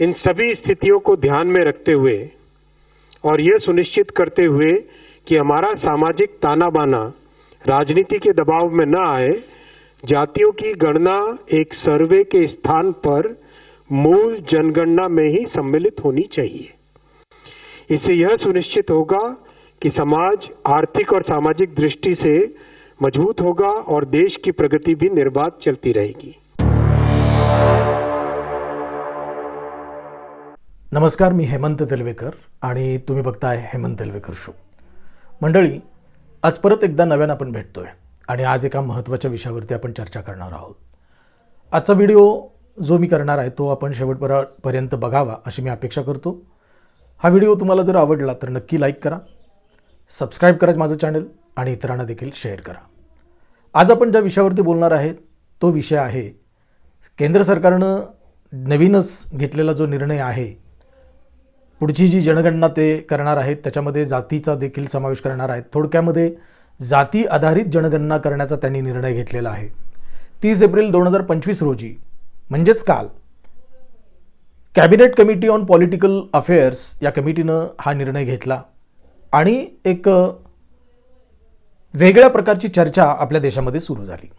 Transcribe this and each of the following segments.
In सभी स्थितियों को ध्यान में रखते हुए और यह सुनिश्चित करते हुए कि हमारा सामाजिक ताना बाना राजनीति के दबाव में न आए, जातियों की गणना एक सर्वे के स्थान पर मूल जनगणना में ही सम्मिलित होनी चाहिए। इससे यह सुनिश्चित होगा कि समाज आर्थिक और सामाजिक दृष्टि से मज़बूत होगा और देश की प्रगति भी निर्बाध चलती रहेगी। नमस्कार मी हेमंत तेलवेकर आणि तुम्ही बघताय हेमंत तेलवेकर शो मंडळी आज परत एकदा नव्यानं आपण भेटतोय आणि आज एका महत्त्वाच्या विषयावरती आपण चर्चा करणार आहोत. आजचा व्हिडिओ जो मी करणार आहे तो आपण शेवटपर्यंत बघावा अशी मी अपेक्षा करतो. हा व्हिडिओ तुम्हाला जर आवडला तर नक्की लाईक करा सबस्क्राईब करा माझं चॅनल आणि इतरांना देखील शेअर करा. आज आपण ज्या विषयावरती बोलणार आहे तो विषय आहे केंद्र सरकारनं नवीनच घेतलेला जो निर्णय आहे पुढची जी जनगणना ते करणार आहेत त्याच्यामध्ये जातीचा देखील समावेश करणार आहेत. थोडक्यामध्ये जाती आधारित जनगणना करण्याचा त्यांनी निर्णय घेतलेला आहे. तीस एप्रिल दोन हजार पंचवीस रोजी म्हणजेच काल cabinet committee on political affairs या कमिटीनं हा निर्णय घेतला आणि एक वेगळ्या प्रकारची चर्चा आपल्या देशामध्ये सुरू झाली.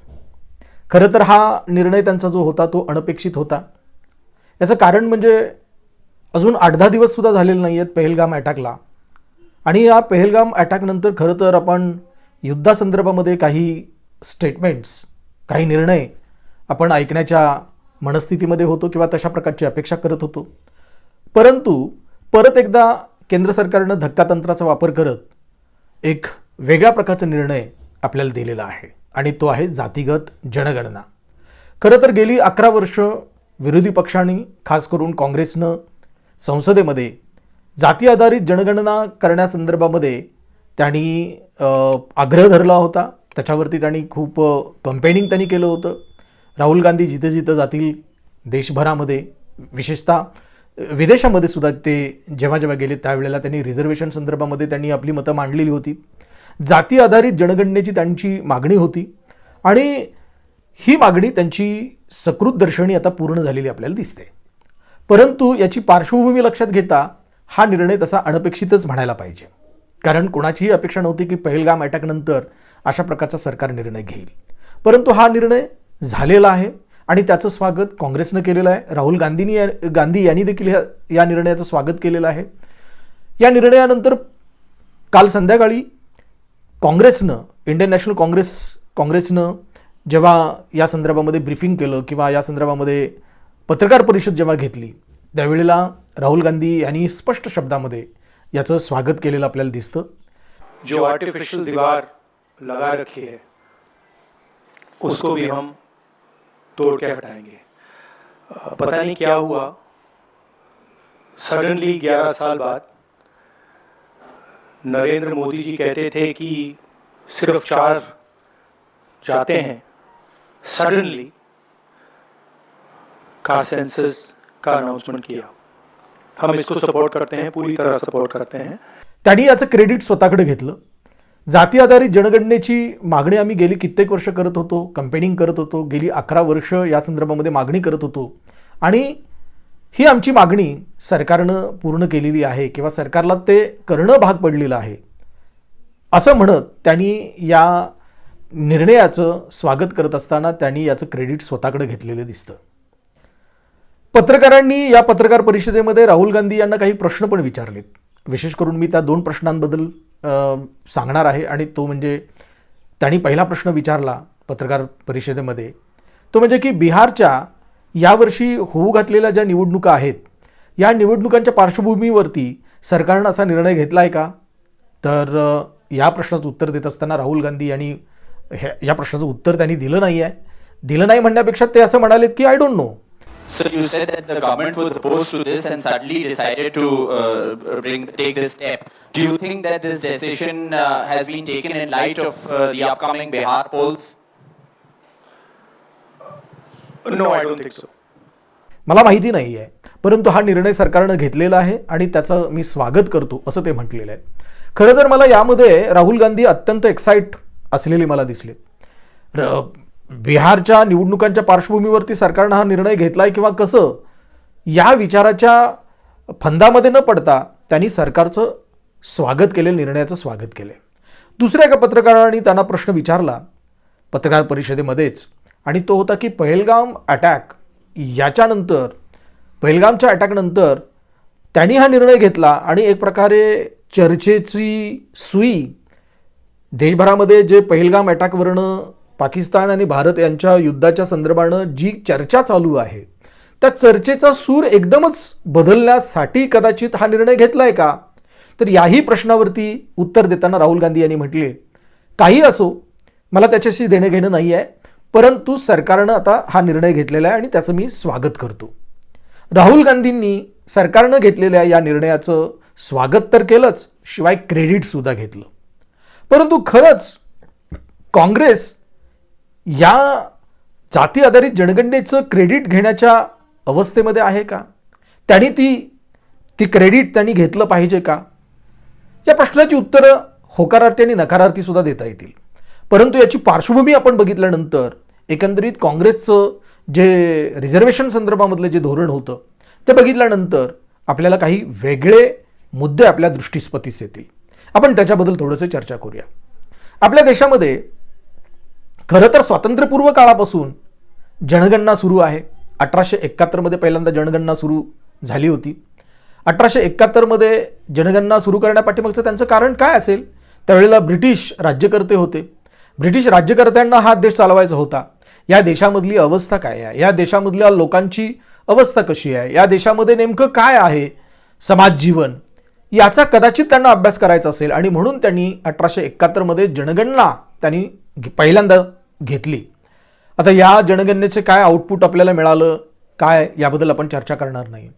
खरं तर हा निर्णय त्यांचा जो होता तो अनपेक्षित होता. याचं कारण म्हणजे अजून आठ दहा दिवससुद्धा झालेले नाही आहेत पहलगाम अटॅकला. आणि या पहलगाम अटॅकनंतर खरं तर आपण युद्धासंदर्भामध्ये काही स्टेटमेंट्स काही निर्णय आपण ऐकण्याच्या मनस्थितीमध्ये होतो किंवा तशा प्रकारची अपेक्षा करत होतो. परंतु परत एकदा केंद्र सरकारनं धक्कातंत्राचा वापर करत एक वेगळ्या प्रकारचा निर्णय आपल्याला दिलेला आहे आणि तो आहे जातीगत जनगणना. खरं तर गेली अकरा वर्ष विरोधी पक्षांनी खास करून काँग्रेसनं संसदेमध्ये जाती आधारित जनगणना करण्यासंदर्भामध्ये त्यांनी आग्रह धरला होता. त्याच्यावरती त्यांनी खूप कंपेनिंग त्यांनी केलं होतं. राहुल गांधी जिथं जिथं जातील देशभरामध्ये विशेषतः विदेशामध्ये सुद्धा ते जेव्हा जेव्हा गेले त्यावेळेला त्यांनी रिझर्वेशन संदर्भामध्ये त्यांनी आपली मतं मांडलेली होती. जाती आधारित जनगणनेची त्यांची मागणी होती आणि ही मागणी त्यांची सकृत दर्शनी आता पूर्ण झालेली आपल्याला दिसते. परंतु याची पार्श्वभूमी लक्षात घेता हा निर्णय तसा अनपेक्षितच म्हणायला पाहिजे. कारण कोणाचीही अपेक्षा नव्हती की पहिलगाम अटॅकनंतर अशा प्रकारचा सरकार निर्णय घेईल. परंतु हा निर्णय झालेला आहे आणि त्याचं स्वागत काँग्रेसनं केलेलं आहे. राहुल गांधींनी या- गांधी यांनी देखील ह्या या निर्णयाचं स्वागत केलेलं आहे. या निर्णयानंतर काल संध्याकाळी काँग्रेसनं इंडियन नॅशनल काँग्रेस काँग्रेसनं जेव्हा या संदर्भामध्ये ब्रीफिंग केलं किंवा या संदर्भामध्ये पत्रकार परिषद जेव्हा घेतली त्यावेळेला राहुल गांधी यांनी स्पष्ट शब्दामध्ये याचं स्वागत केलेलं आपल्याला दिसतं. जो आर्टिफिशियल दीवार लगा रखी है उसको भी हम तोड़ के हटाएंगे। पता नहीं क्या हुआ। सडनली 11 साल बाद नरेंद्र मोदी जी कहते थे कि सिर्फ चार जाते हैं। सडनली का सेंसस का अनाउंसमेंट किया? हम इसको सपोर्ट करते हैं पूरी तरह सपोर्ट करते हैं। त्यांनी याचं क्रेडिट स्वतःकडे घेतलं. जाती आधारित जनगणनेची मागणी आम्ही गेली कित्येक वर्ष करत होतो कंपेनिंग करत होतो गेली अकरा वर्ष या संदर्भामध्ये मागणी करत होतो. आणि ही आमची मागणी सरकारनं पूर्ण केलेली आहे किंवा सरकारला ते करणं भाग पडलेलं आहे. असं म्हणत त्यांनी या निर्णयाचं स्वागत करत असताना त्यांनी याचं क्रेडिट स्वतःकडे घेतलेलं दिसतं. पत्रकारांनी या पत्रकार परिषदेमध्ये राहुल गांधी यांना काही प्रश्न पण विचारलेत. विशेष करून मी त्या दोन प्रश्नांबद्दल सांगणार आहे आणि तो म्हणजे त्यांनी पहिला प्रश्न विचारला पत्रकार परिषदेमध्ये. तो म्हणजे की बिहारच्या यावर्षी होऊ घातलेल्या ज्या निवडणुका आहेत या निवडणुकांच्या पार्श्वभूमीवरती सरकारनं असा निर्णय घेतला आहे का? तर या प्रश्नाचं उत्तर देत असताना राहुल गांधी यांनी ह्या या प्रश्नाचं उत्तर त्यांनी दिलं नाही आहे दिलं नाही म्हणण्यापेक्षा ते असं म्हणालेत की I don't know So you said that the government was opposed to this and suddenly decided to uh, bring take this step. Do you think that this decision uh, has been taken in light of uh, the upcoming Bihar polls? No I don't think so मला माहिती नाही आहे परंतु हा निर्णय सरकारनं घेतलेला आहे आणि त्याचं मी स्वागत करतो असं ते म्हटलेलं आहे खरं तर मला यामध्ये राहुल गांधी अत्यंत एक्साईट असलेले मला दिसले बिहारच्या निवडणुकांच्या पार्श्वभूमीवरती सरकारनं हा निर्णय घेतलाय किंवा कसं? या विचाराच्या फंदामध्ये न पडता त्यांनी सरकारचं स्वागत केले निर्णयाचं स्वागत केले. दुसऱ्या एका पत्रकाराने त्यांना प्रश्न विचारला पत्रकार परिषदेमध्येच आणि तो होता की पहलगाम अटॅक याच्यानंतर पहलगामच्या अटॅकनंतर त्यांनी हा निर्णय घेतला आणि एक प्रकारे चर्चेची सुई देशभरामध्ये जे पहिलगाम अटॅकवरनं पाकिस्तान आणि भारत यांच्या युद्धाच्या संदर्भानं जी चर्चा चालू आहे त्या चर्चेचा सूर एकदमच बदलण्यासाठी कदाचित हा निर्णय घेतला आहे का? तर याही प्रश्नावरती उत्तर देताना राहुल गांधी यांनी म्हटले काही असो मला त्याच्याशी देणं घेणं नाही आहे परंतु सरकारनं आता हा निर्णय घेतलेला आहे आणि त्याचं मी स्वागत करतो. राहुल गांधींनी सरकारनं घेतलेल्या या निर्णयाचं स्वागत तर केलंच शिवाय क्रेडिटसुद्धा घेतलं. परंतु खरंच काँग्रेस या जाती आधारित जनगणनेचं क्रेडिट घेण्याच्या अवस्थेमध्ये आहे का? त्यांनी ती ती क्रेडिट त्यांनी घेतलं पाहिजे का? या प्रश्नाची उत्तरं होकारार्थी आणि नकारार्थी सुद्धा देता येतील. परंतु याची पार्श्वभूमी आपण बघितल्यानंतर एकंदरीत काँग्रेसचं जे रिझर्वेशन संदर्भामधलं जे धोरण होतं ते बघितल्यानंतर आपल्याला काही वेगळे मुद्दे आपल्या दृष्टीस्पतीस येतील. आपण त्याच्याबद्दल थोडंसं चर्चा करूया. आपल्या देशामध्ये खरं तर स्वातंत्र्यपूर्व काळापासून जनगणना सुरू आहे. अठराशे एकाहत्तरमध्ये पहिल्यांदा जनगणना सुरू झाली होती. अठराशे एकाहत्तरमध्ये जनगणना सुरू करण्यापाठीमागचं त्यांचं कारण काय असेल? त्यावेळेला ब्रिटिश राज्यकर्ते होते. ब्रिटिश राज्यकर्त्यांना हा देश चालवायचा होता. या देशामधली अवस्था काय आहे? या देशामधल्या लोकांची अवस्था कशी आहे? या देशामध्ये नेमकं काय आहे? समाज जीवन याचा कदाचित त्यांना अभ्यास करायचा असेल आणि म्हणून त्यांनी अठराशे एकाहत्तरमध्ये जनगणना त्यांनी पहिल्यांदा घेतली. आता या जनगणनेचे काय आउटपुट आपल्याला मिळालं काय याबद्दल आपण चर्चा करणार नाही.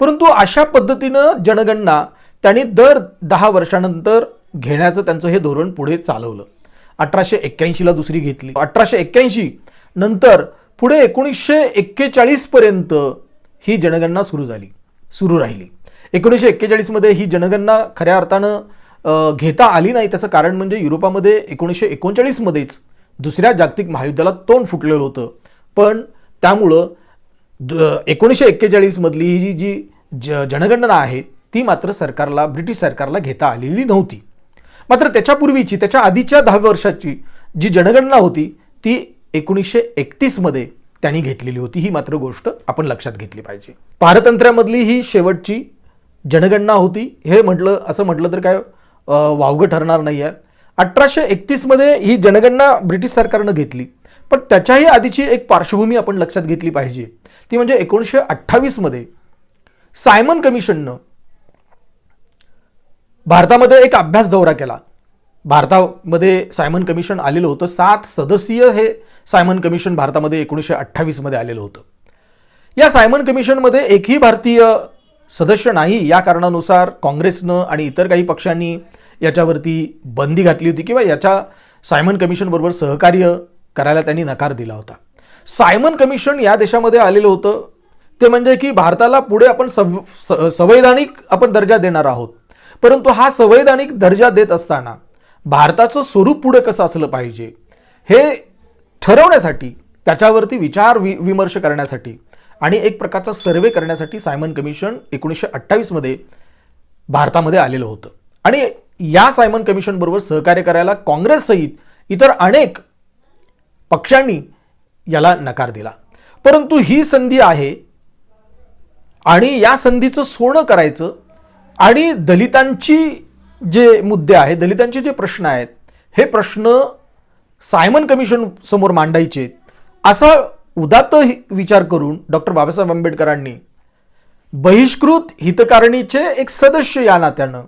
परंतु अशा पद्धतीनं जनगणना त्यांनी दर दहा वर्षानंतर घेण्याचं त्यांचं हे धोरण पुढे चालवलं. अठराशे एक्क्याऐंशीला दुसरी घेतली. अठराशे एक्क्याऐंशी नंतर पुढे एकोणीसशे एक्केचाळीसपर्यंत ही जनगणना सुरू झाली सुरू राहिली. एकोणीसशे एक्केचाळीसमध्ये ही जनगणना खऱ्या अर्थानं घेता आली नाही. त्याचं कारण म्हणजे युरोपामध्ये एकोणीसशे एकोणचाळीसमध्येच दुसऱ्या जागतिक महायुद्धाला तोंड फुटलेलं होतं. पण त्यामुळं द एकोणीसशे एक्केचाळीसमधली ही जी जी ज जनगणना आहे ती मात्र सरकारला ब्रिटिश सरकारला घेता आलेली नव्हती. मात्र त्याच्यापूर्वीची त्याच्या आधीच्या दहाव्या वर्षाची जी जनगणना होती ती एकोणीसशे एकतीसमध्ये त्यांनी घेतलेली होती. ही मात्र गोष्ट आपण लक्षात घेतली पाहिजे. पारतंत्र्यामधली ही शेवटची जनगणना होती. हे म्हटलं असं म्हटलं तर काय वावगं ठरणार नाही आहे अठराशे एकतीसमध्ये ही जनगणना ब्रिटिश सरकारनं घेतली. पण त्याच्याही आधीची एक पार्श्वभूमी आपण लक्षात घेतली पाहिजे. ती म्हणजे एकोणीसशे अठ्ठावीसमध्ये सायमन कमिशननं भारतामध्ये एक अभ्यास दौरा केला. भारतामध्ये सायमन कमिशन आलेलं होतं. सात सदस्यीय हे सायमन कमिशन भारतामध्ये एकोणीसशे अठ्ठावीसमध्ये आलेलं होतं. या सायमन कमिशनमध्ये एकही भारतीय सदस्य नाही या कारणानुसार काँग्रेसनं आणि इतर काही पक्षांनी याच्यावरती बंदी घातली होती किंवा याच्या सायमन कमिशनबरोबर सहकार्य करायला त्यांनी नकार दिला होता. सायमन कमिशन या देशामध्ये आलेलं होतं. ते म्हणजे की भारताला पुढे आपण सव संवैधानिक आपण दर्जा देणार आहोत. परंतु हा संवैधानिक दर्जा देत असताना भारताचं स्वरूप पुढे कसं असलं पाहिजे हे ठरवण्यासाठी त्याच्यावरती विचार वि विमर्श करण्यासाठी आणि एक प्रकारचा सर्वे करण्यासाठी सायमन कमिशन एकोणीसशे अठ्ठावीसमध्ये भारतामध्ये आलेलं होतं. आणि या सायमन कमिशनबरोबर सहकार्य करायला काँग्रेससहित इतर अनेक पक्षांनी याला नकार दिला. परंतु ही संधी आहे आणि या संधीचं सोनं करायचं आणि दलितांची जे मुद्दे आहेत दलितांचे जे प्रश्न आहेत हे प्रश्न सायमन कमिशन समोर मांडायचे असा उदात्त विचार करून डॉक्टर बाबासाहेब आंबेडकरांनी बहिष्कृत हितकारणीचे एक सदस्य या नात्यानं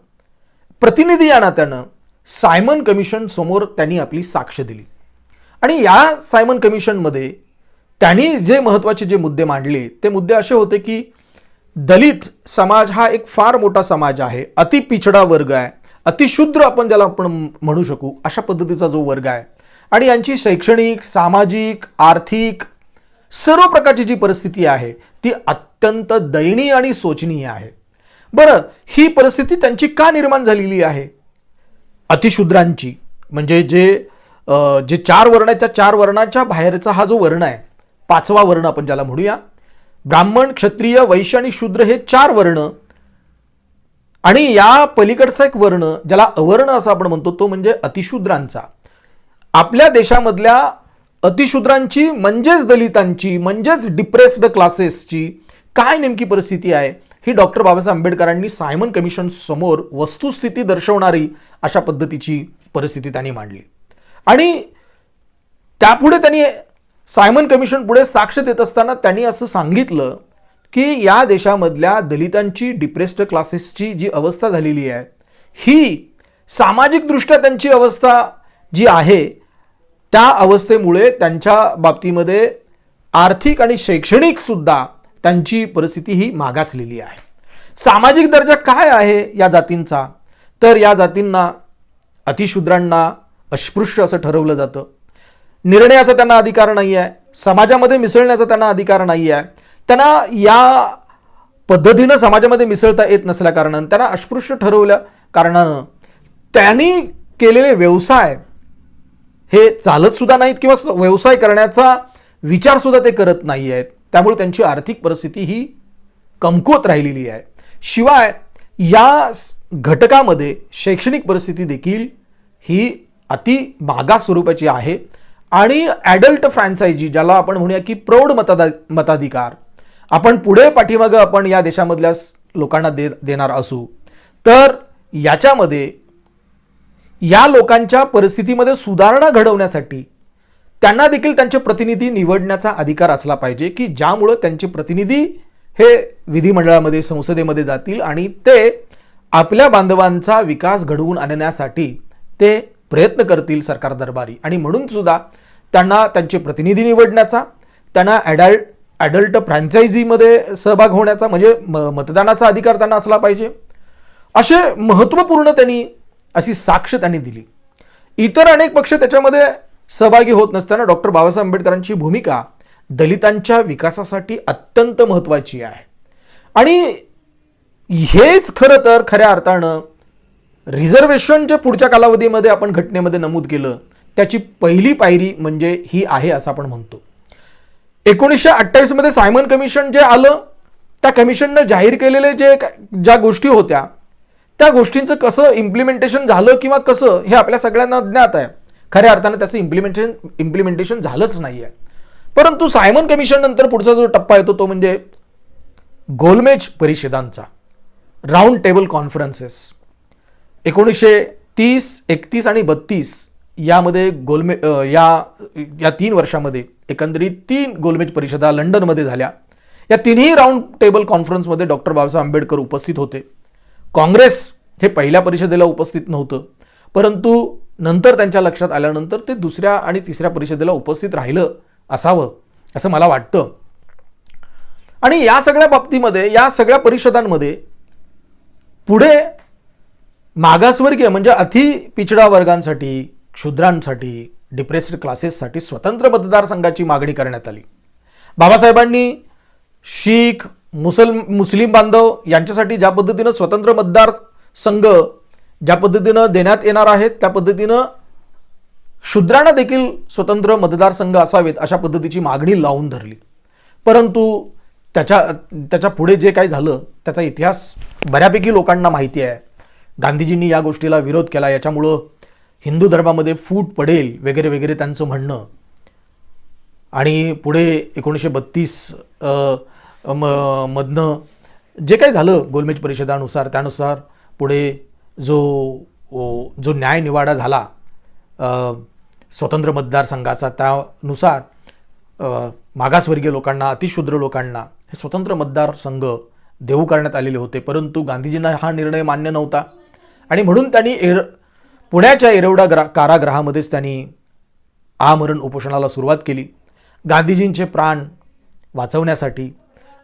प्रतिनिधी या नात्यानं सायमन कमिशन समोर त्यांनी आपली साक्ष दिली. आणि या सायमन कमिशनमध्ये त्यांनी जे महत्त्वाचे जे मुद्दे मांडले ते मुद्दे असे होते की दलित समाज हा एक फार मोठा समाज आहे अति पिछडा वर्ग आहे अतिशूद्र आपण ज्याला आपण म्हणू शकू अशा पद्धतीचा जो वर्ग आहे. आणि यांची शैक्षणिक सामाजिक आर्थिक सर्व प्रकारची जी परिस्थिती आहे ती अत्यंत दयनीय आणि शोचनीय आहे. बरं ही परिस्थिती त्यांची का निर्माण झालेली आहे? अतिशूद्रांची. म्हणजे जे जे चार वर्ण आहे त्या चार वर्णाच्या बाहेरचा हा जो वर्ण आहे पाचवा वर्ण आपण ज्याला म्हणूया ब्राह्मण क्षत्रिय वैश्य आणि शूद्र हे चार वर्ण आणि या पलीकडचा एक वर्ण ज्याला अवर्ण असं आपण म्हणतो तो म्हणजे अतिशूद्रांचा. आपल्या देशामधल्या अतिशूद्रांची म्हणजेच दलितांची म्हणजेच डिप्रेस्ड क्लासेसची काय नेमकी परिस्थिती आहे? ही डॉक्टर बाबासाहेब आंबेडकरांनी सायमन कमिशन समोर वस्तुस्थिती दर्शवणारी अशा पद्धतीची परिस्थिती त्यांनी मांडली. आणि त्यापुढे त्यांनी सायमन कमिशन पुढे साक्ष देत असताना त्यांनी असं सांगितलं की या देशामधल्या दलितांची डिप्रेस्ड क्लासेसची जी अवस्था झालेली आहे ही सामाजिकदृष्ट्या त्यांची अवस्था जी आहे त्या अवस्थेमुळे त्यांच्या बाबतीमध्ये आर्थिक आणि शैक्षणिकसुद्धा त्यांची परिस्थिती ही मागासलेली आहे. सामाजिक दर्जा काय आहे या जातींचा? तर या जातींना अतिशूद्रांना अस्पृश्य असं ठरवलं जातं. निर्णयाचा त्यांना अधिकार नाही आहे समाजामध्ये मिसळण्याचा त्यांना अधिकार नाही आहे त्यांना या पद्धतीनं समाजामध्ये मिसळता येत नसल्या कारणानं त्यांना अस्पृश्य ठरवल्या कारणानं त्यांनी केलेले व्यवसाय हे चालत सुद्धा नाहीत किंवा व्यवसाय करण्याचा विचार सुद्धा ते करत नाही आहेत. त्यामुळे त्यांची आर्थिक परिस्थिती ही कमकुवत राहिलेली आहे. शिवाय या घटकामध्ये शैक्षणिक परिस्थिती देखील ही अति मागास स्वरूपाची आहे. आणि ॲडल्ट फ्रँचायझी ज्याला आपण म्हणूया की प्रौढ मतादा मताधिकार आपण पुढे पाठीमागं आपण या देशामधल्या लोकांना दे देणार असू. तर याच्यामध्ये या लोकांच्या परिस्थितीमध्ये सुधारणा घडवण्यासाठी त्यांना देखील त्यांचे प्रतिनिधी निवडण्याचा अधिकार असला पाहिजे की ज्यामुळं त्यांचे प्रतिनिधी हे विधिमंडळामध्ये संसदेमध्ये जातील आणि ते आपल्या बांधवांचा विकास घडवून आणण्यासाठी ते प्रयत्न करतील सरकार दरबारी. आणि म्हणून सुद्धा त्यांना त्यांचे प्रतिनिधी निवडण्याचा त्यांना ॲडल्ट ॲडल्ट फ्रँचायझीमध्ये सहभाग होण्याचा म्हणजे म मतदानाचा अधिकार त्यांना असला पाहिजे. असे महत्त्वपूर्ण त्यांनी अशी साक्ष त्यांनी दिली. इतर अनेक पक्ष त्याच्यामध्ये सहभागी होत नसताना डॉक्टर बाबासाहेब आंबेडकरांची भूमिका दलितांच्या विकासासाठी अत्यंत महत्त्वाची आहे. आणि हेच खरं तर खऱ्या अर्थानं रिझर्वेशन जे पुढच्या कालावधीमध्ये आपण घटनेमध्ये नमूद केलं त्याची पहिली पायरी म्हणजे ही आहे असं आपण म्हणतो. एकोणीसशे अठ्ठावीसमध्ये सायमन कमिशन जे आलं त्या कमिशननं जाहीर केलेले जे ज्या गोष्टी होत्या त्या गोष्टींचं कसं इम्प्लिमेंटेशन झालं किंवा कसं हे आपल्या सगळ्यांना ज्ञात आहे. खऱ्या अर्थानं त्याचं इम्प्लिमेंटेशन इम्प्लिमेंटेशन झालंच नाही आहे परंतु सायमन कमिशन नंतर पुढचा जो टप्पा येतो तो म्हणजे गोलमेज परिषदांचा. राऊंड टेबल कॉन्फरन्सेस एकोणीसशे तीस एकतीस आणि बत्तीस यामध्ये गोलमे या या तीन वर्षामध्ये एकंदरीत तीन गोलमेज परिषदा लंडनमध्ये झाल्या. या तिन्ही राऊंड टेबल कॉन्फरन्समध्ये डॉक्टर बाबासाहेब आंबेडकर उपस्थित होते. काँग्रेस हे पहिल्या परिषदेला उपस्थित नव्हतं. परंतु नंतर त्यांच्या लक्षात आल्यानंतर ते दुसऱ्या आणि तिसऱ्या परिषदेला उपस्थित राहिलं असावं असं मला वाटतं. आणि या सगळ्या बाबतीमध्ये या सगळ्या परिषदांमध्ये पुढे मागासवर्गीय म्हणजे अति पिछडा वर्गांसाठी क्षुद्रांसाठी डिप्रेस्ड क्लासेससाठी स्वतंत्र मतदारसंघाची मागणी करण्यात आली. बाबासाहेबांनी शीख मुसल मुस्लिम बांधव यांच्यासाठी ज्या पद्धतीनं स्वतंत्र मतदार संघ ज्या पद्धतीनं देण्यात येणार आहेत त्या पद्धतीनं शूद्रांना देखील स्वतंत्र मतदारसंघ असावेत अशा पद्धतीची मागणी लावून धरली. परंतु त्याच्या त्याच्या पुढे जे काही झालं त्याचा इतिहास बऱ्यापैकी लोकांना माहिती आहे. गांधीजींनी या गोष्टीला विरोध केला याच्यामुळं हिंदू धर्मामध्ये फूट पडेल वगैरे वगैरे त्यांचं म्हणणं. आणि पुढे एकोणीसशे बत्तीस म मधनं जे काही झालं गोलमेज परिषदानुसार त्यानुसार पुढे जो जो न्याय निवाडा झाला स्वतंत्र मतदारसंघाचा त्यानुसार मागासवर्गीय लोकांना अतिशूद्र लोकांना हे स्वतंत्र मतदारसंघ देऊ करण्यात आलेले होते. परंतु गांधीजींना हा निर्णय मान्य नव्हता. आणि म्हणून त्यांनी एर पुण्याच्या एरवडा ग्रा कारागृहामध्येच त्यांनी आमरण उपोषणाला सुरुवात केली. गांधीजींचे प्राण वाचवण्यासाठी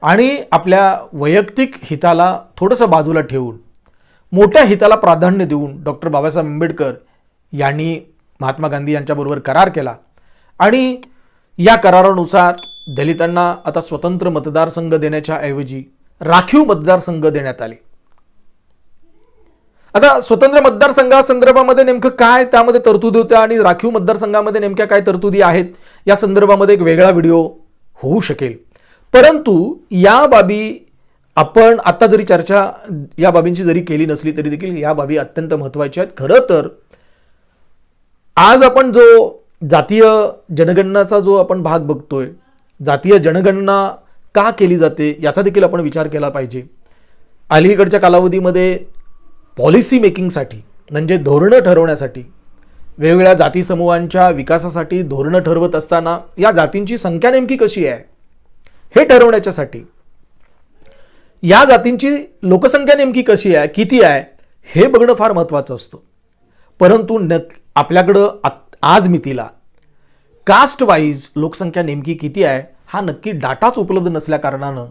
आणि आपल्या वैयक्तिक हिताला थोडंसं बाजूला ठेवून मोठ्या हिताला प्राधान्य देऊन डॉक्टर बाबासाहेब आंबेडकर यांनी महात्मा गांधी यांच्याबरोबर करार केला. आणि या करारानुसार दलितांना आता स्वतंत्र मतदारसंघ देण्याच्या ऐवजी राखीव मतदारसंघ देण्यात आले. आता स्वतंत्र मतदारसंघासंदर्भामध्ये नेमकं काय त्यामध्ये तरतुदी होत्या आणि राखीव मतदारसंघामध्ये नेमक्या काय तरतुदी आहेत या संदर्भामध्ये एक वेगळा व्हिडिओ होऊ शकेल. परंतु या बाबी आपण आत्ता जरी चर्चा या बाबींची जरी केली नसली तरी देखील या बाबी अत्यंत महत्त्वाच्या आहेत. खरं तर आज आपण जो जातीय जनगणनाचा जो आपण भाग बघतोय जातीय जनगणना का केली जाते याचा देखील आपण विचार केला पाहिजे. अलीकडच्या कालावधीमध्ये पॉलिसी मेकिंगसाठी म्हणजे धोरणं ठरवण्यासाठी वेगवेगळ्या जाती समूहांच्या विकासासाठी धोरणं ठरवत असताना या जातींची संख्या नेमकी कशी आहे? हे ठरवण्याच्यासाठी. या जातींची लोकसंख्या नेमकी कशी आहे किती आहे हे बघणं फार महत्त्वाचं असतं. परंतु न आपल्याकडं आज मितीला कास्ट वाईज लोकसंख्या नेमकी किती आहे हा नक्की डाटाच उपलब्ध नसल्याकारणानं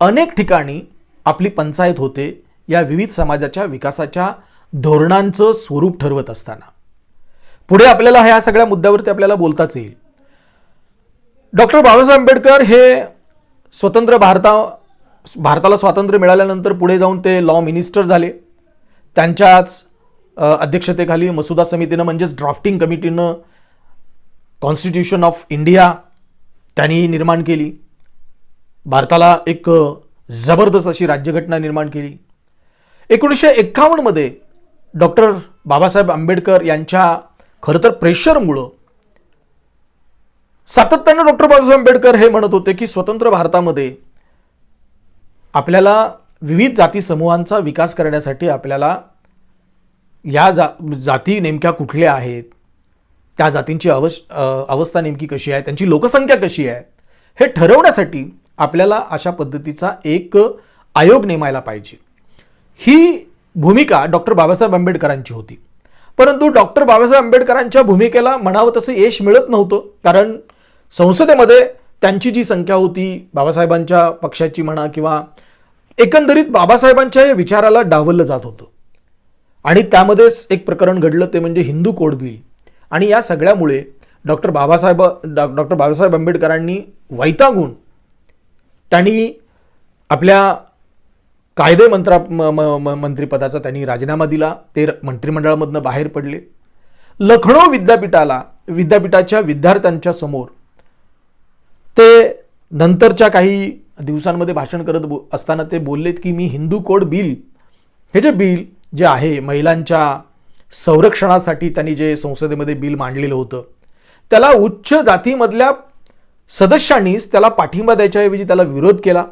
अनेक ठिकाणी आपली पंचायत होते या विविध समाजाच्या विकासाच्या धोरणांचं स्वरूप ठरवत असताना. पुढे आपल्याला ह्या सगळ्या मुद्द्यावरती आपल्याला बोलताच येईल. डॉक्टर बाबासाहेब आंबेडकर हे स्वतंत्र भारता भारताला स्वातंत्र्य मिळाल्यानंतर पुढे जाऊन ते लॉ मिनिस्टर झाले. त्यांच्याच अध्यक्षतेखाली मसुदा समितीनं म्हणजेच ड्राफ्टिंग कमिटीनं कॉन्स्टिट्यूशन ऑफ इंडिया त्यांनी निर्माण केली. भारताला एक जबरदस्त अशी राज्यघटना निर्माण केली. एकोणीसशे एक्कावन्नमध्ये डॉक्टर बाबासाहेब आंबेडकर यांच्या खरं तर प्रेशरमुळं सातत्यानं डॉक्टर बाबासाहेब आंबेडकर हे म्हणत होते की स्वतंत्र भारतामध्ये आपल्याला विविध जाती समूहांचा विकास करण्यासाठी आपल्याला या जा जाती नेमक्या कुठल्या आहेत? त्या जातींची अवश अवस्था नेमकी कशी आहे? त्यांची लोकसंख्या कशी आहे? हे ठरवण्यासाठी आपल्याला अशा पद्धतीचा एक आयोग नेमायला पाहिजे. ही भूमिका डॉक्टर बाबासाहेब आंबेडकरांची होती. परंतु डॉक्टर बाबासाहेब आंबेडकरांच्या भूमिकेला म्हणावं तसं यश मिळत नव्हतं कारण संसदेमध्ये त्यांची जी संख्या होती बाबासाहेबांच्या पक्षाची म्हणा किंवा एकंदरीत बाबासाहेबांच्या या विचाराला डावललं जात होतं. आणि त्यामध्येच एक प्रकरण घडलं ते म्हणजे हिंदू कोड बिल. आणि या सगळ्यामुळे डॉक्टर बाबासाहेब डॉ डॉक्टर बाबासाहेब आंबेडकरांनी वैतागून त्यांनी आपल्या कायदे मंत्रा म- म- म- मंत्रिपदाचा त्यांनी राजीनामा दिला. ते र- मंत्रिमंडळामधनं बाहेर पडले. लखनौ विद्यापीठाला विद्यापीठाच्या विद्यार्थ्यांच्या समोर ते नंतरच्या काही दिवसांमध्ये भाषण करत बो असताना ते बोललेत की मी हिंदू कोड बिल हे जे बिल जे आहे महिलांच्या संरक्षणासाठी त्यांनी जे संसदेमध्ये बिल मांडलेलं होतं त्याला उच्च जातीमधल्या सदस्यांनीच त्याला पाठिंबा द्यायच्याऐवजी त्याला विरोध केला.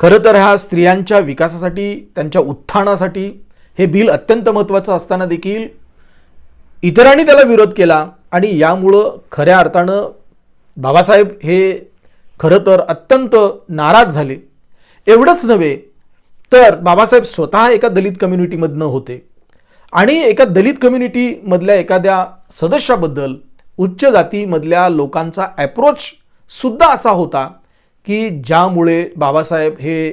खरं तर ह्या स्त्रियांच्या विकासासाठी त्यांच्या उत्थानासाठी हे बिल अत्यंत महत्त्वाचं असताना देखील इतरांनी त्याला विरोध केला आणि यामुळं खऱ्या अर्थानं बाबासाहेब हे खरं तर अत्यंत नाराज झाले. एवढंच नव्हे तर बाबासाहेब स्वतः एका दलित कम्युनिटीमधनं होते. आणि एका दलित कम्युनिटीमधल्या एखाद्या सदस्याबद्दल उच्च जातीमधल्या लोकांचा ॲप्रोच सुद्धा असा होता की ज्यामुळे बाबासाहेब हे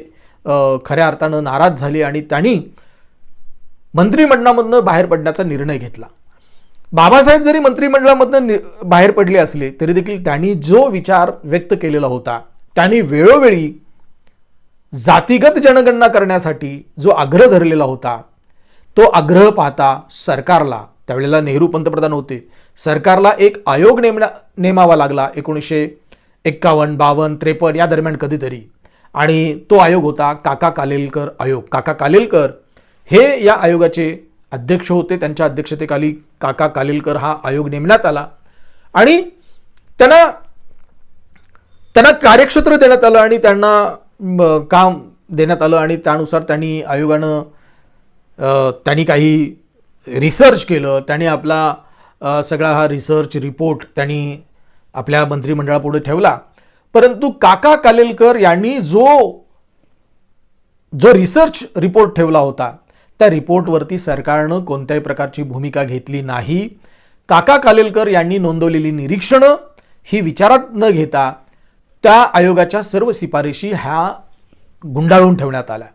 खऱ्या अर्थानं नाराज झाले आणि त्यांनी मंत्रिमंडळामधनं बाहेर पडण्याचा निर्णय घेतला. बाबासाहेब जरी मंत्रिमंडळामधनं बाहेर पडले असले तरी देखील त्यांनी जो विचार व्यक्त केलेला होता त्यांनी वेळोवेळी जातीगत जनगणना करण्यासाठी जो आग्रह धरलेला होता तो आग्रह पाहता सरकारला त्यावेळेला नेहरू पंतप्रधान होते सरकारला एक आयोग नेमला नेमावा लागला एकोणीसशे एक्कावन्न बावन्न त्रेपन्न या दरम्यान कधीतरी. आणि तो आयोग होता काका कालेलकर आयोग. काका कालेलकर हे या आयोगाचे अध्यक्ष होते त्यांच्या अध्यक्षतेखाली काका कालिलकर हा आयोग नेमण्यात आला. आणि त्यांना त्यांना कार्यक्षेत्र देण्यात आलं आणि त्यांना काम देण्यात आलं आणि त्यानुसार त्यांनी आयोगानं त्यांनी काही रिसर्च केलं. त्यांनी आपला सगळा हा रिसर्च रिपोर्ट त्यांनी आपल्या मंत्रिमंडळापुढे ठेवला. परंतु काका कालेलकर यांनी जो जो रिसर्च रिपोर्ट ठेवला होता त्या रिपोर्टवरती सरकारनं कोणत्याही प्रकारची भूमिका घेतली नाही. काका कालेलकर यांनी नोंदवलेली निरीक्षणं ही विचारात न घेता त्या आयोगाच्या सर्व शिफारशी ह्या गुंडाळून ठेवण्यात आल्या.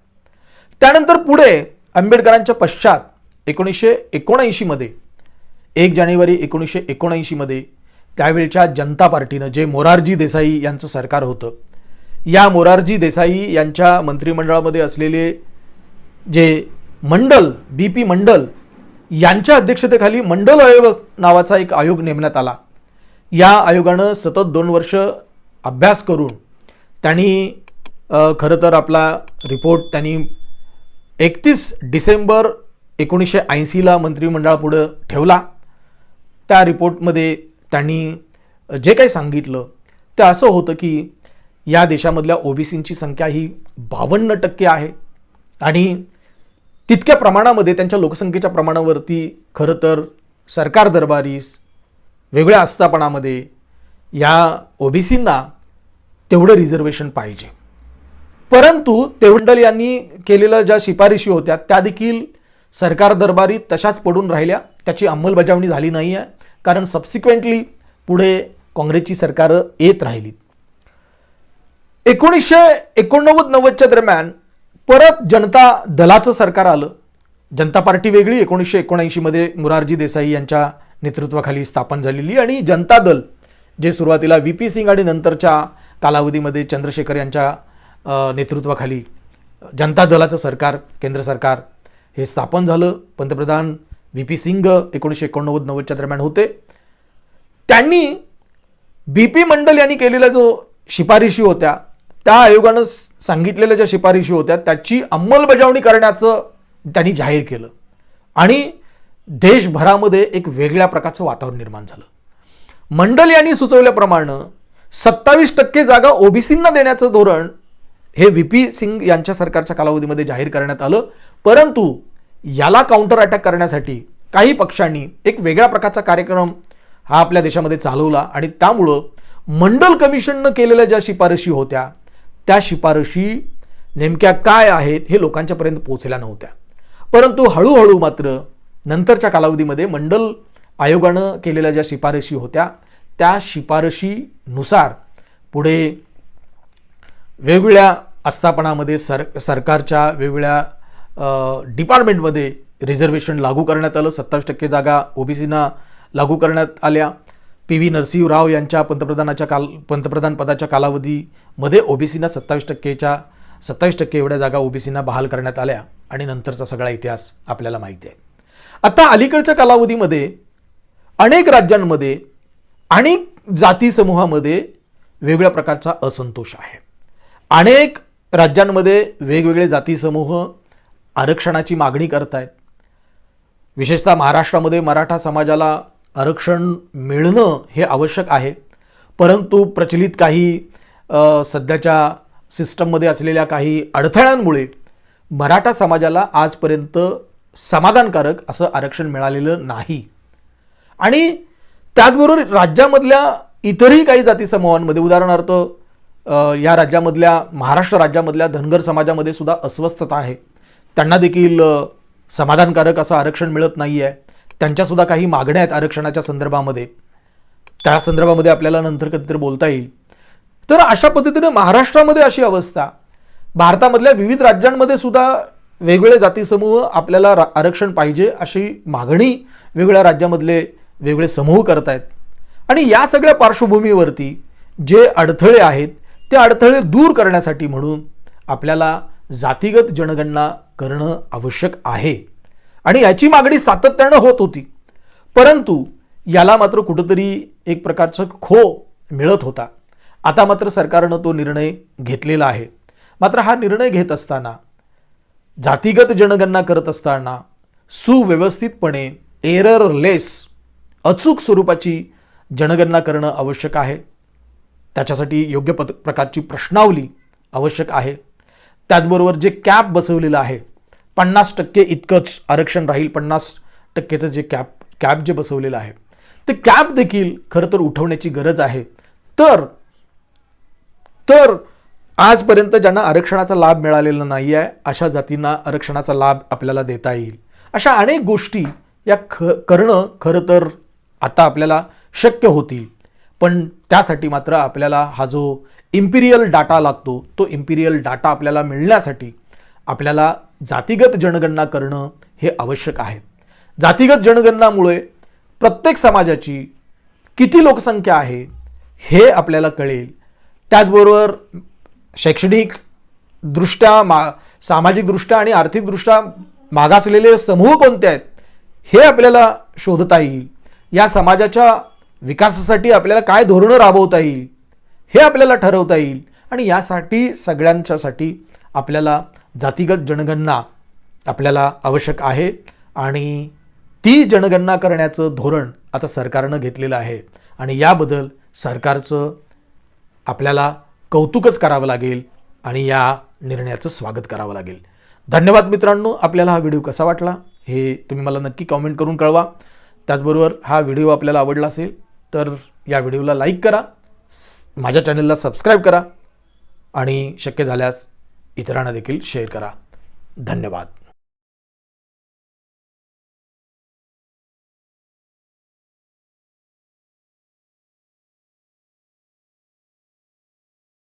त्यानंतर पुढे आंबेडकरांच्या पश्चात एकोणीसशे एकोणऐंशीमध्ये एक जानेवारी एकोणीसशे एकोणऐंशीमध्ये त्यावेळच्या जनता पार्टीनं जे मोरारजी देसाई यांचं सरकार होतं या मोरारजी देसाई यांच्या मंत्रिमंडळामध्ये असलेले जे मंडल बी पी मंडल यांच्या अध्यक्षतेखाली मंडल आयोग नावाचा एक आयोग नेमण्यात आला. या आयोगानं सतत दोन वर्ष अभ्यास करून त्यांनी खरं तर आपला रिपोर्ट त्यांनी एकतीस डिसेंबर एकोणीसशे ऐंशीला मंत्रिमंडळापुढं ठेवला. त्या रिपोर्टमध्ये त्यांनी जे काही सांगितलं ते असं होतं की या देशामधल्या ओबीसींची संख्या ही बावन्न टक्के आहे. आणि तितक्या प्रमाणामध्ये त्यांच्या लोकसंख्येच्या प्रमाणावरती खरं तर सरकार दरबारीस वेगळ्या आस्थापनामध्ये या ओबीसींना तेवढं रिझर्वेशन पाहिजे. परंतु तेवंडल यांनी केलेल्या ज्या शिफारशी होत्या त्या देखील सरकार दरबारी तशाच पडून राहिल्या. त्याची अंमलबजावणी झाली नाही आहे कारण सबसिक्वेंटली पुढे काँग्रेसची सरकारं येत राहिली एकोणीसशे एकोणनव्वद नव्वदच्या दरम्यान परत जनता दलाचं सरकार आलं. जनता पार्टी वेगळी एकोणीसशे एकोणऐंशीमध्ये मुरारजी देसाई यांच्या नेतृत्वाखाली स्थापन झालेली आणि जनता दल जे सुरुवातीला व्ही पी सिंग आणि नंतरच्या कालावधीमध्ये चंद्रशेखर यांच्या नेतृत्वाखाली जनता दलाचं सरकार केंद्र सरकार हे स्थापन झालं. पंतप्रधान व्ही पी सिंग एकोणीसशे एकोणनव्वद नव्वदच्या दरम्यान होते. त्यांनी बी पी मंडल यांनी केलेल्या जो शिफारशी होत्या त्या आयोगानं सांगितलेल्या ज्या शिफारशी होत्या त्याची अंमलबजावणी करण्याचं त्यांनी जाहीर केलं. आणि देशभरामध्ये एक वेगळ्या प्रकारचं वातावरण निर्माण झालं. मंडल यांनी सुचवल्याप्रमाणे सत्तावीस टक्के जागा ओबीसींना देण्याचं धोरण हे व्ही पी सिंग यांच्या सरकारच्या कालावधीमध्ये जाहीर करण्यात आलं. परंतु याला काउंटर अटॅक करण्यासाठी काही पक्षांनी एक वेगळ्या प्रकारचा कार्यक्रम हा आपल्या देशामध्ये चालवला आणि त्यामुळं मंडल कमिशननं केलेल्या ज्या शिफारशी होत्या त्या शिफारशी नेमक्या काय आहेत हे लोकांच्यापर्यंत पोहोचल्या नव्हत्या. परंतु हळूहळू मात्र नंतरच्या कालावधीमध्ये मंडल आयोगानं केलेल्या ज्या शिफारशी होत्या त्या शिफारशीनुसार पुढे वेगवेगळ्या आस्थापनामध्ये सर सरकारच्या वेगवेगळ्या डिपार्टमेंटमध्ये रिझर्वेशन लागू करण्यात आलं. सत्तावीस टक्के जागा ओबीसीना लागू करण्यात आल्या. पी व्ही नरसिंहराव यांच्या पंतप्रधानाच्या काल पंतप्रधान पदाच्या कालावधीमध्ये ओबीसींना सत्तावीस टक्केच्या सत्तावीस टक्के एवढ्या जागा ओबीसींना बहाल करण्यात आल्या आणि नंतरचा सगळा इतिहास आपल्याला माहिती आहे. आता अलीकडच्या कालावधीमध्ये अनेक राज्यांमध्ये अनेक जाती समूहामध्ये वेगवेगळ्या प्रकारचा असंतोष आहे. अनेक राज्यांमध्ये वेगवेगळे जाती समूह आरक्षणाची मागणी करत आहेत विशेषतः महाराष्ट्रामध्ये मराठा समाजाला आरक्षण मिळणं हे आवश्यक आहे. परंतु प्रचलित काही सध्याच्या सिस्टममध्ये असलेल्या काही अडथळ्यांमुळे मराठा समाजाला आजपर्यंत समाधानकारक असं आरक्षण मिळालेलं नाही. आणि त्याचबरोबर राज्यामधल्या इतरही काही जाती समूहांमध्ये उदाहरणार्थ या राज्यामधल्या महाराष्ट्र राज्यामधल्या धनगर समाजामध्ये सुद्धा अस्वस्थता आहे. त्यांना देखील समाधानकारक असं आरक्षण मिळत नाही आहे त्यांच्यासुद्धा काही मागण्या आहेत आरक्षणाच्या संदर्भामध्ये. त्या संदर्भामध्ये आपल्याला नंतर कधीतरी बोलता येईल. तर अशा पद्धतीने महाराष्ट्रामध्ये अशी अवस्था. भारतामधल्या विविध राज्यांमध्ये सुद्धा वेगवेगळे जाती समूह आपल्याला रा- आरक्षण पाहिजे अशी मागणी वेगवेगळ्या राज्यामधले वेगळे समूह करतायत. आणि या सगळ्या पार्श्वभूमीवरती जे अडथळे आहेत ते अडथळे दूर करण्यासाठी म्हणून आपल्याला जातीगत जनगणना करणं आवश्यक आहे. आणि याची मागणी सातत्यानं होत होती. परंतु याला मात्र कुठंतरी एक प्रकारचं खो मिळत होता. आता मात्र सरकारनं तो निर्णय घेतलेला आहे. मात्र हा निर्णय घेत असताना जातीगत जनगणना करत असताना सुव्यवस्थितपणे एररलेस अचूक स्वरूपाची जनगणना करणं आवश्यक आहे. त्याच्यासाठी योग्य पद प्रकारची प्रश्नावली आवश्यक आहे. त्याचबरोबर जे कॅप बसवलेलं आहे पन्नास टक्के इतकंच आरक्षण राहील पन्नास टक्केचं जे कॅप कॅप जे बसवलेलं आहे ते कॅप देखील खरं तर उठवण्याची गरज आहे. तर तर आजपर्यंत ज्यांना आरक्षणाचा लाभ मिळालेला नाही आहे अशा जातींना आरक्षणाचा लाभ आपल्याला देता येईल. अशा अनेक गोष्टी या ख करणं खरं तर आता आपल्याला शक्य होतील. पण त्यासाठी मात्र आपल्याला हा जो इम्पिरियल डाटा लागतो तो इम्पिरियल डाटा आपल्याला मिळण्यासाठी आपल्याला जातीगत जनगणना करणं हे आवश्यक आहे. जातीगत जनगणनामुळे प्रत्येक समाजाची किती लोकसंख्या आहे हे आपल्याला कळेल. त्याचबरोबर शैक्षणिक दृष्ट्या मा सामाजिकदृष्ट्या आणि आर्थिकदृष्ट्या मागासलेले समूह कोणते आहेत हे आपल्याला शोधता येईल. या समाजाच्या विकासासाठी आपल्याला काय धोरणं राबवता येईल हे आपल्याला ठरवता येईल. आणि यासाठी सगळ्यांच्यासाठी आपल्याला जातीगत जनगणना आपल्याला आवश्यक आहे आणि ती जनगणना करण्याचं धोरण आता सरकारनं घेतलेलं आहे. आणि याबद्दल सरकारचं आपल्याला कौतुकच करावं लागेल आणि या निर्णयाचं स्वागत करावं लागेल. धन्यवाद मित्रांनो आपल्याला हा व्हिडिओ कसा वाटला हे तुम्ही मला नक्की कॉमेंट करून कळवा. त्याचबरोबर हा व्हिडिओ आपल्याला आवडला असेल तर या व्हिडिओला लाईक करा स- माझ्या चॅनलला सबस्क्राईब करा आणि शक्य झाल्यास इतरांना देखील शेअर करा. धन्यवाद.